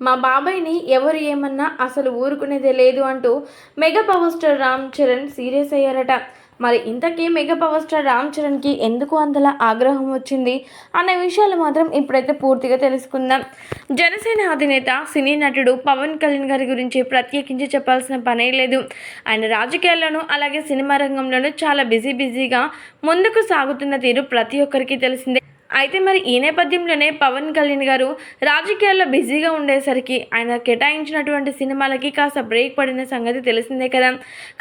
మా బాబాయ్ని ఎవరు ఏమన్నా అసలు ఊరుకునేదే లేదు అంటూ mega power star Ram Charan serious అయ్యారట. మరి ఇంతకీ మెగా పవర్ స్టార్ రామ్ చరణ్కి ఎందుకు అంతలా ఆగ్రహం వచ్చింది అనే విషయాలు మాత్రం ఇప్పుడైతే పూర్తిగా తెలుసుకుందాం. జనసేన అధినేత సినీ నటుడు పవన్ కళ్యాణ్ గారి గురించి ప్రత్యేకించి చెప్పాల్సిన పనే లేదు. ఆయన రాజకీయాల్లోనూ అలాగే సినిమా రంగంలోనూ చాలా బిజీ బిజీగా ముందుకు సాగుతున్న తీరు ప్రతి ఒక్కరికి తెలిసిందే. అయితే మరి ఈ నేపథ్యంలోనే పవన్ కళ్యాణ్ గారు రాజకీయాల్లో బిజీగా ఉండేసరికి ఆయన కేటాయించినటువంటి సినిమాలకి కాస్త బ్రేక్ పడిన సంగతి తెలిసిందే కదా.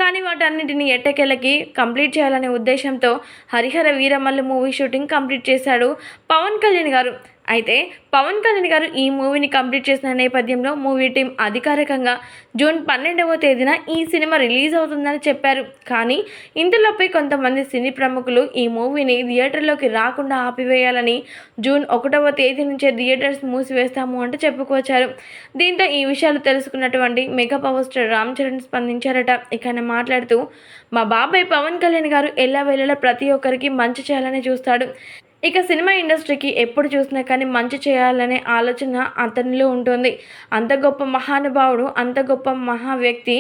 కానీ వాటన్నిటిని ఎట్టకెళ్ళకి కంప్లీట్ చేయాలనే ఉద్దేశంతో Harihara Veeramallu movie shooting complete చేశాడు పవన్ కళ్యాణ్ గారు. అయితే పవన్ కళ్యాణ్ గారు ఈ మూవీని కంప్లీట్ చేసిన నేపథ్యంలో మూవీ టీం అధికారికంగా జూన్ పన్నెండవ తేదీన ఈ సినిమా రిలీజ్ అవుతుందని చెప్పారు. కానీ ఇంతలోపై కొంతమంది సినీ ప్రముఖులు ఈ మూవీని థియేటర్లోకి రాకుండా ఆపివేయాలని జూన్ ఒకటవ తేదీ నుంచే థియేటర్స్ మూసివేస్తాము అంటూ చెప్పుకొచ్చారు. దీంతో ఈ విషయాలు తెలుసుకున్నటువంటి mega power star Ram Charan స్పందించారట. ఇక ఆయన మాట్లాడుతూ మా బాబాయ్ పవన్ కళ్యాణ్ గారు ఎలా వేళలా ప్రతి ఒక్కరికి మంచి చేయాలని చూస్తాడు. ఇక సినిమా ఇండస్ట్రీకి ఎప్పుడు చూసినా కానీ మంచి చేయాలనే ఆలోచన అతనిలో ఉంటుంది. అంత గొప్ప మహానుభావుడు అంత గొప్ప మహా వ్యక్తి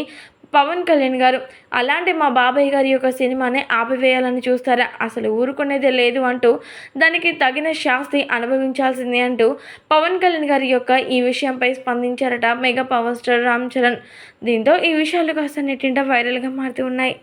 పవన్ కళ్యాణ్ గారు. అలాంటి మా బాబాయ్ గారి యొక్క సినిమాని ఆపివేయాలని చూస్తారా? అసలు ఊరుకునేదే లేదు అంటూ దానికి తగిన శాస్తి అనుభవించాల్సిందే అంటూ పవన్ కళ్యాణ్ గారి యొక్క ఈ విషయంపై స్పందించారట mega power star Ram Charan. దీంతో ఈ విషయాలు కాస్త నెట్టింట వైరల్గా మారుతూ ఉన్నాయి.